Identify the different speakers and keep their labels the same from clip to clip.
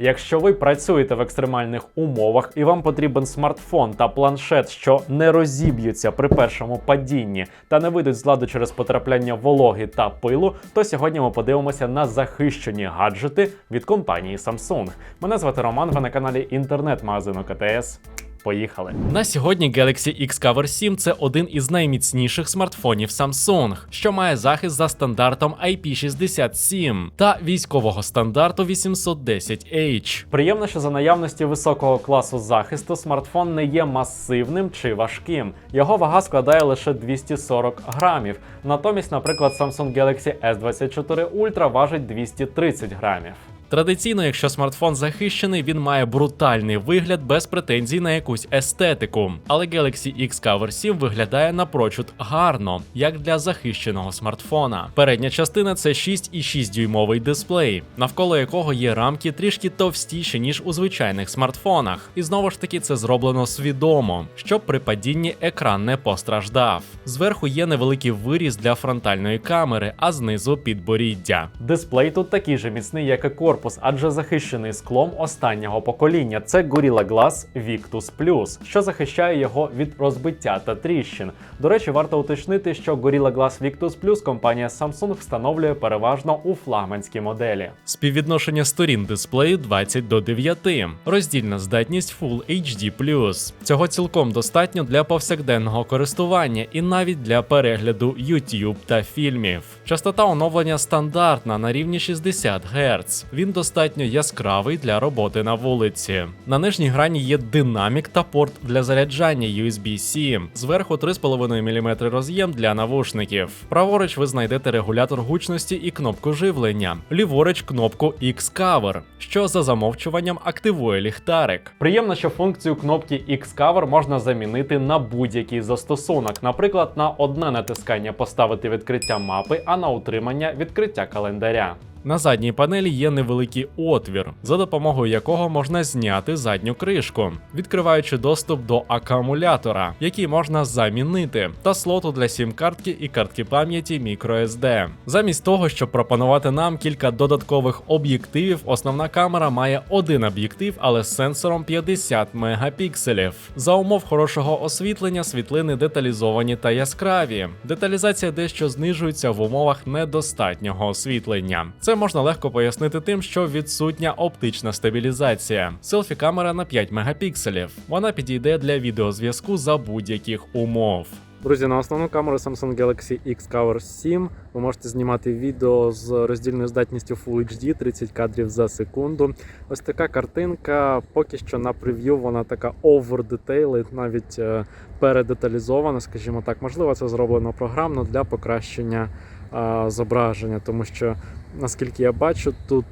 Speaker 1: Якщо ви працюєте в екстремальних умовах і вам потрібен смартфон та планшет, що не розіб'ються при першому падінні та не вийдуть з ладу через потрапляння вологи та пилу, то сьогодні ми подивимося на захищені гаджети від компанії Samsung. Мене звати Роман. Ви на каналі інтернет-магазину КТС. Поїхали на сьогодні Galaxy X Cover 7 це один із найміцніших смартфонів Samsung, що має захист за стандартом IP67 та військового стандарту 810H. Приємно, що за наявності високого класу захисту смартфон не є масивним чи важким. Його вага складає лише 240 грамів. Натомість, наприклад, Samsung Galaxy S24 Ultra важить 230 грамів. Традиційно, якщо смартфон захищений, він має брутальний вигляд без претензій на якусь естетику. Але Galaxy X Cover 7 виглядає напрочуд гарно, як для захищеного смартфона. Передня частина це 6,6 дюймовий дисплей, навколо якого є рамки трішки товстіші, ніж у звичайних смартфонах. І знову ж таки це зроблено свідомо, щоб при падінні екран не постраждав. Зверху є невеликий виріз для фронтальної камери, а знизу підборіддя. Дисплей тут такий же міцний, як і корпус корпус, адже захищений склом останнього покоління. Це Gorilla Glass Victus Plus, що захищає його від розбиття та тріщин. До речі, варто уточнити, що Gorilla Glass Victus Plus компанія Samsung встановлює переважно у флагманській моделі. Співвідношення сторін дисплею 20 до 9. Роздільна здатність Full HD+. Цього цілком достатньо для повсякденного користування і навіть для перегляду YouTube та фільмів. Частота оновлення стандартна на рівні 60 Гц. Він достатньо яскравий для роботи на вулиці. На нижній грані є динамік та порт для заряджання USB-C. Зверху 3,5 мм роз'єм для навушників. Праворуч ви знайдете регулятор гучності і кнопку живлення. Ліворуч кнопку X-Cover, що за замовчуванням активує ліхтарик. Приємно, що функцію кнопки X-Cover можна замінити на будь-який застосунок, наприклад, на одне натискання поставити відкриття мапи, а на утримання відкриття календаря. На задній панелі є невеликий отвір, за допомогою якого можна зняти задню кришку, відкриваючи доступ до акумулятора, який можна замінити, та слоту для сім-картки і картки пам'яті microSD. Замість того, щоб пропонувати нам кілька додаткових об'єктивів, основна камера має один об'єктив, але з сенсором 50 мегапікселів. За умов хорошого освітлення світлини деталізовані та яскраві. Деталізація дещо знижується в умовах недостатнього освітлення. Це можна легко пояснити тим, що відсутня оптична стабілізація. Селфі камера на 5 мегапікселів. Вона підійде для відеозв'язку за будь-яких умов. Друзі, на основну камеру Samsung Galaxy X Cover 7 ви можете знімати відео з роздільною здатністю Full HD 30 кадрів за секунду. Ось така картинка. Поки що на прев'ю вона така over detailed, навіть е, передеталізована, скажімо так. Можливо, це зроблено програмно для покращення е, зображення, тому що наскільки я бачу, тут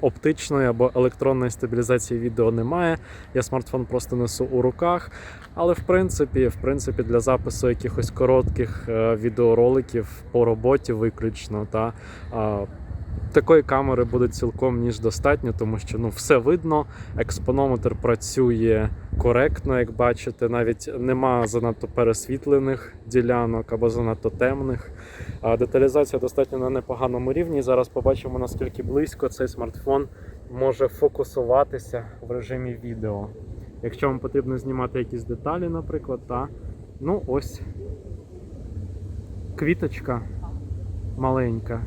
Speaker 1: оптичної або електронної стабілізації відео немає. Я смартфон просто несу у руках. Але в принципі, в принципі, для запису якихось коротких е, відеороликів по роботі виключно та такої камери буде цілком ніж достатньо, тому що ну все видно. Експонометр працює коректно, як бачите, навіть нема занадто пересвітлених ділянок або занадто темних. Деталізація достатньо на непоганому рівні. Зараз побачимо наскільки близько цей смартфон може фокусуватися в режимі відео. Якщо вам потрібно знімати якісь деталі, наприклад, та ну ось квіточка маленька,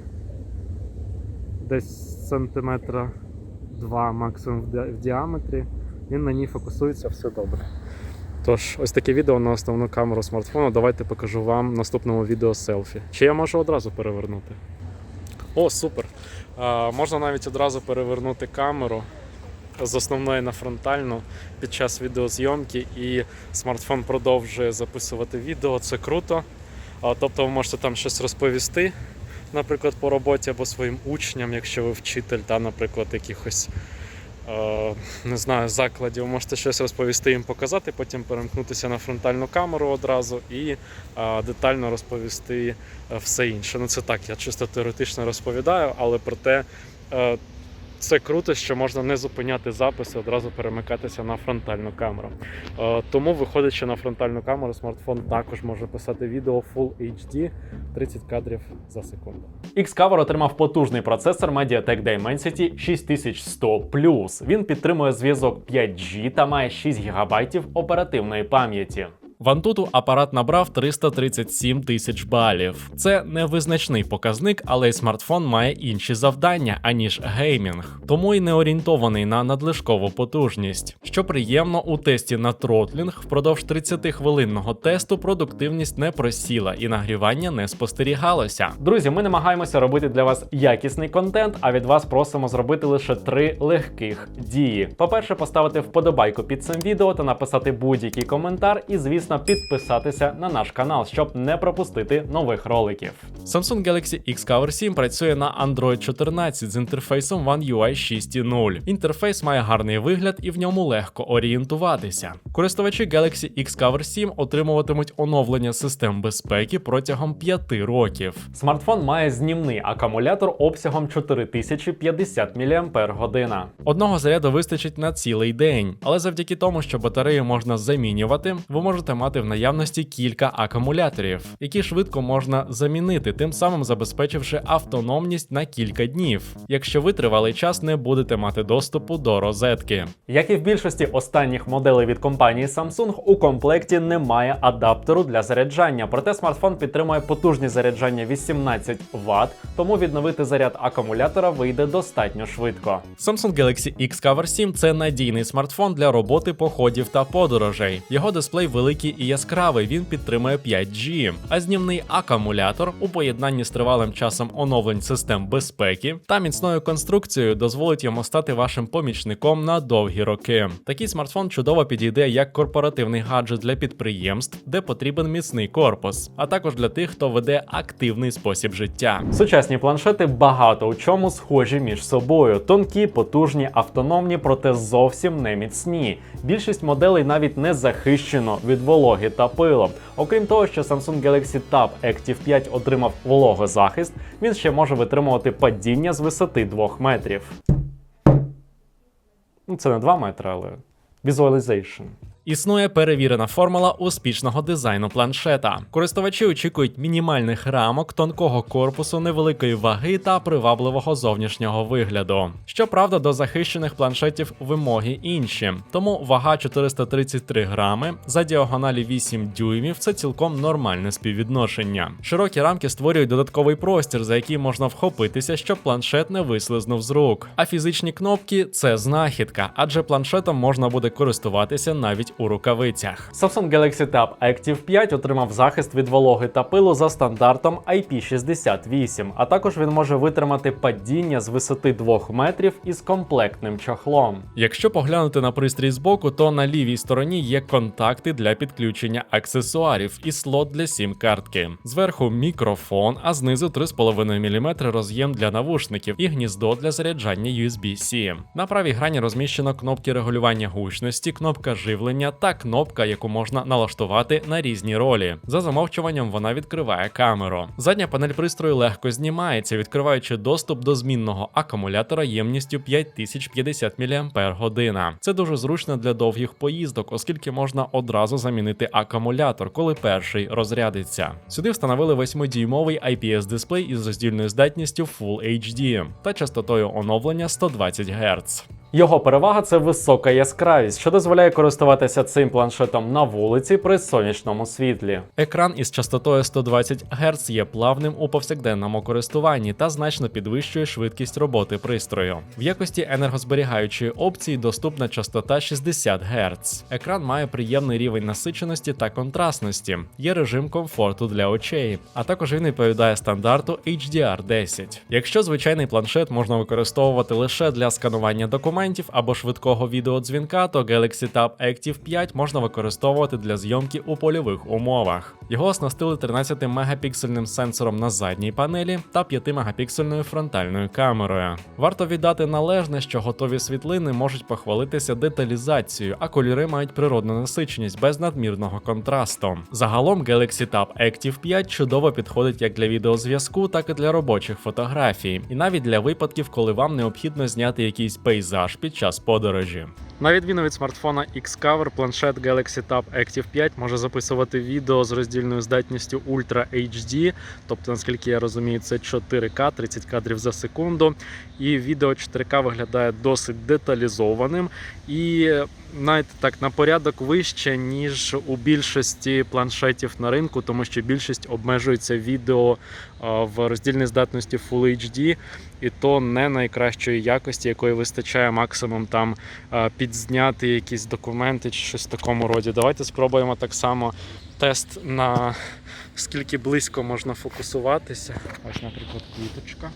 Speaker 1: десь сантиметра 2 максимум в діаметрі. Він на ній фокусується, все добре. Тож, ось таке відео на основну камеру смартфону. Давайте покажу вам в наступному відео селфі. Чи я можу одразу перевернути? О, супер! А, можна навіть одразу перевернути камеру з основної на фронтальну під час відеозйомки, і смартфон продовжує записувати відео. Це круто. А, тобто ви можете там щось розповісти, наприклад, по роботі або своїм учням, якщо ви вчитель, та, наприклад, якихось. е, Не знаю, закладів, можете щось розповісти їм показати, потім перемкнутися на фронтальну камеру одразу і е, детально розповісти е, все інше. Ну це так, я чисто теоретично розповідаю, але проте е, Це круто, що можна не зупиняти запис і одразу перемикатися на фронтальну камеру. Е, Тому, виходячи на фронтальну камеру, смартфон також може писати відео Full HD 30 кадрів за секунду. Xcover отримав потужний процесор MediaTek Dimensity 6100 Він підтримує зв'язок 5G та має 6 ГБ оперативної пам'яті. В Antutu апарат набрав 337 тисяч балів. Це невизначний показник, але й смартфон має інші завдання, аніж геймінг, тому й не орієнтований на надлишкову потужність. Що приємно, у тесті на тротлінг впродовж 30-хвилинного тесту продуктивність не просіла і нагрівання не спостерігалося. Друзі, ми намагаємося робити для вас якісний контент, а від вас просимо зробити лише три легких дії. По-перше, поставити вподобайку під цим відео та написати будь-який коментар, і, звісно, підписатися на наш канал, щоб не пропустити нових роликів. Samsung Galaxy Xcover 7 працює на Android 14 з інтерфейсом One UI 6.0. Інтерфейс має гарний вигляд і в ньому легко орієнтуватися. Користувачі Galaxy Xcover 7 отримуватимуть оновлення систем безпеки протягом 5 років. Смартфон має знімний акумулятор обсягом 4050 мАч. Одного заряду вистачить на цілий день, але завдяки тому, що батарею можна замінювати, ви можете мати в наявності кілька акумуляторів, які швидко можна замінити, тим самим забезпечивши автономність на кілька днів, якщо ви тривалий час не будете мати доступу до розетки. Як і в більшості останніх моделей від компанії Samsung, у комплекті немає адаптеру для заряджання, проте смартфон підтримує потужні заряджання 18 Вт, тому відновити заряд акумулятора вийде достатньо швидко. Samsung Galaxy Xcover 7 це надійний смартфон для роботи, походів та подорожей. Його дисплей великий і яскравий, він підтримує 5G, а знімний акумулятор у поєднанні з тривалим часом оновлень систем безпеки та міцною конструкцією дозволить йому стати вашим помічником на довгі роки. Такий смартфон чудово підійде як корпоративний гаджет для підприємств, де потрібен міцний корпус, а також для тих, хто веде активний спосіб життя. Сучасні планшети багато у чому схожі між собою: тонкі, потужні, автономні, проте зовсім не міцні. Більшість моделей навіть не захищено від вологи та пилом. Окрім того, що Samsung Galaxy Tab Active 5 отримав вологозахист, він ще може витримувати падіння з висоти 2 метрів. Ну, це не 2 метри, але visualization. Існує перевірена формула успішного дизайну планшета. Користувачі очікують мінімальних рамок, тонкого корпусу, невеликої ваги та привабливого зовнішнього вигляду. Щоправда, до захищених планшетів вимоги інші, тому вага 433 грами за діагоналі 8 дюймів це цілком нормальне співвідношення. Широкі рамки створюють додатковий простір, за який можна вхопитися, щоб планшет не вислизнув з рук. А фізичні кнопки це знахідка, адже планшетом можна буде користуватися навіть у рукавицях. Samsung Galaxy Tab Active 5 отримав захист від вологи та пилу за стандартом IP68, а також він може витримати падіння з висоти 2 метрів із комплектним чохлом. Якщо поглянути на пристрій збоку, то на лівій стороні є контакти для підключення аксесуарів і слот для сім-картки. Зверху мікрофон, а знизу 3,5 мм роз'єм для навушників і гніздо для заряджання USB-C. На правій грані розміщено кнопки регулювання гучності, кнопка живлення та кнопка, яку можна налаштувати на різні ролі. За замовчуванням вона відкриває камеру. Задня панель пристрою легко знімається, відкриваючи доступ до змінного акумулятора ємністю 5050 мАч. Це дуже зручно для довгих поїздок, оскільки можна одразу замінити акумулятор, коли перший розрядиться. Сюди встановили 8-дюймовий IPS дисплей із роздільною здатністю Full HD та частотою оновлення 120 Гц. Його перевага це висока яскравість, що дозволяє користуватися цим планшетом на вулиці при сонячному світлі. Екран із частотою 120 Гц є плавним у повсякденному користуванні та значно підвищує швидкість роботи пристрою. В якості енергозберігаючої опції доступна частота 60 Гц. Екран має приємний рівень насиченості та контрастності, є режим комфорту для очей, а також він відповідає стандарту HDR10. Якщо звичайний планшет можна використовувати лише для сканування документів або швидкого відеодзвінка, то Galaxy Tab Active Active 5 можна використовувати для зйомки у польових умовах. Його оснастили 13-мегапіксельним сенсором на задній панелі та 5-мегапіксельною фронтальною камерою. Варто віддати належне, що готові світлини можуть похвалитися деталізацією, а кольори мають природну насиченість без надмірного контрасту. Загалом Galaxy Tab Active 5 чудово підходить як для відеозв'язку, так і для робочих фотографій, і навіть для випадків, коли вам необхідно зняти якийсь пейзаж під час подорожі. На відміну від смартфона Xcover, планшет Galaxy Tab Active 5 може записувати відео з роздільною здатністю Ultra HD, тобто, наскільки я розумію, це 4К, 30 кадрів за секунду. І відео 4К виглядає досить деталізованим і навіть так на порядок вище, ніж у більшості планшетів на ринку, тому що більшість обмежується відео в роздільній здатності Full HD, і то не найкращої якості, якої вистачає максимум там підзняти якісь документи чи щось в такому роді. Давайте спробуємо так само тест на скільки близько можна фокусуватися. Ось, наприклад, квіточка.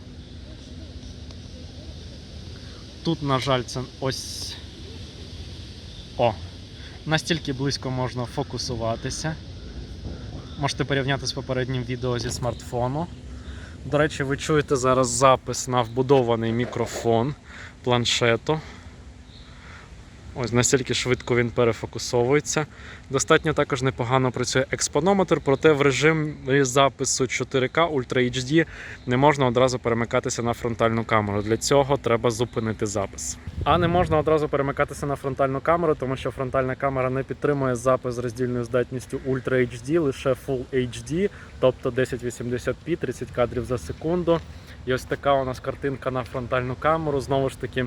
Speaker 1: Тут, на жаль, це ось. О, настільки близько можна фокусуватися. Можете порівняти з попереднім відео зі смартфону. До речі, ви чуєте зараз запис на вбудований мікрофон планшету. Ось настільки швидко він перефокусовується. Достатньо також непогано працює експонометр, проте в режимі запису 4К Ultra HD не можна одразу перемикатися на фронтальну камеру. Для цього треба зупинити запис. А не можна одразу перемикатися на фронтальну камеру, тому що фронтальна камера не підтримує запис з роздільною здатністю Ultra HD, лише Full HD, тобто 1080p, 30 кадрів за секунду. І ось така у нас картинка на фронтальну камеру. Знову ж таки,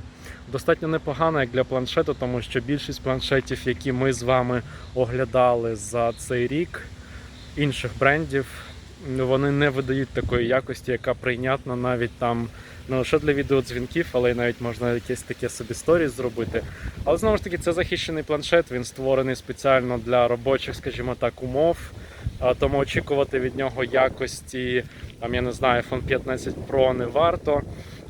Speaker 1: достатньо непогана як для планшету, тому що більшість планшетів, які ми з вами оглядали за цей рік, інших брендів, вони не видають такої якості, яка прийнятна навіть там не лише для відеодзвінків, але й навіть можна якесь таке собі сторіс зробити. Але знову ж таки, це захищений планшет, він створений спеціально для робочих, скажімо так, умов. Тому очікувати від нього якості, там я не знаю, iPhone 15 Pro не варто.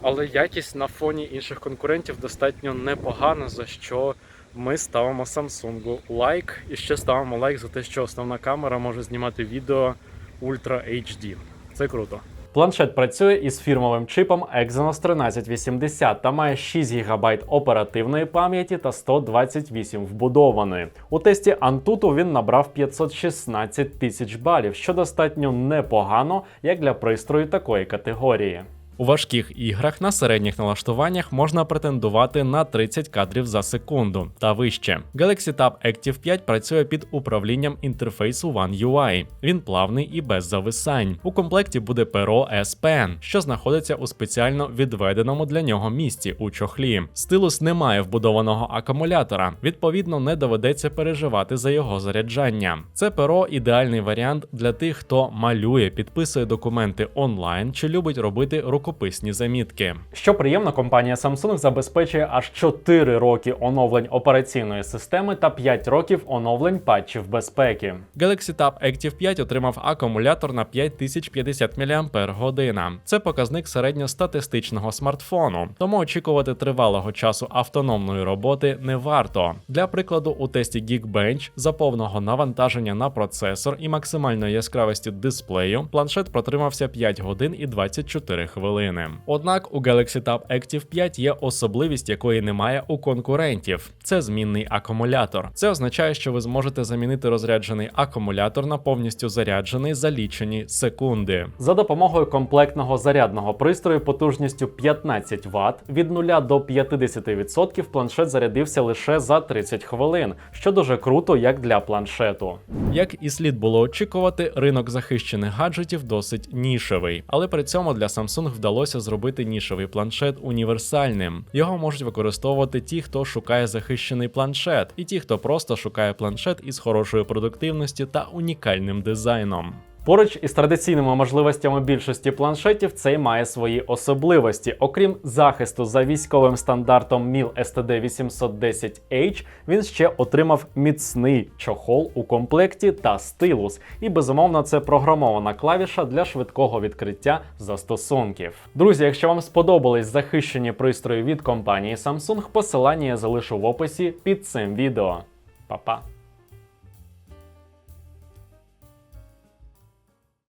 Speaker 1: Але якість на фоні інших конкурентів достатньо непогана, за що ми ставимо Samsung лайк. І ще ставимо лайк за те, що основна камера може знімати відео Ultra HD. Це круто. Планшет працює із фірмовим чипом Exynos 1380 та має 6 ГБ оперативної пам'яті та 128 вбудованої. У тесті Antutu він набрав 516 тисяч балів, що достатньо непогано як для пристрою такої категорії. У важких іграх на середніх налаштуваннях можна претендувати на 30 кадрів за секунду та вище. Galaxy Tab Active 5 працює під управлінням інтерфейсу One UI. Він плавний і без зависань. У комплекті буде перо S Pen, що знаходиться у спеціально відведеному для нього місці у чохлі. Стилус не має вбудованого акумулятора, відповідно, не доведеться переживати за його заряджання. Це перо ідеальний варіант для тих, хто малює, підписує документи онлайн чи любить робити рукописні замітки. Що приємно, компанія Samsung забезпечує аж 4 роки оновлень операційної системи та 5 років оновлень патчів безпеки. Galaxy Tab Active 5 отримав акумулятор на 5050 мАч. Це показник середньостатистичного смартфону, тому очікувати тривалого часу автономної роботи не варто. Для прикладу, у тесті Geekbench за повного навантаження на процесор і максимальної яскравості дисплею планшет протримався 5 годин і 24 хвилини. Однак у Galaxy Tab Active 5 є особливість, якої немає у конкурентів. Це змінний акумулятор. Це означає, що ви зможете замінити розряджений акумулятор на повністю заряджений за лічені секунди. За допомогою комплектного зарядного пристрою потужністю 15 Вт від 0 до 50% планшет зарядився лише за 30 хвилин, що дуже круто як для планшету. Як і слід було очікувати, ринок захищених гаджетів досить нішевий, але при цьому для Samsung вдалося зробити нішовий планшет універсальним. Його можуть використовувати ті, хто шукає захищений планшет, і ті, хто просто шукає планшет із хорошою продуктивністю та унікальним дизайном. Поруч із традиційними можливостями більшості планшетів цей має свої особливості. Окрім захисту за військовим стандартом MIL STD 810H, він ще отримав міцний чохол у комплекті та стилус. І безумовно, це програмована клавіша для швидкого відкриття застосунків. Друзі, якщо вам сподобались захищені пристрої від компанії Samsung, посилання я залишу в описі під цим відео. Па-па!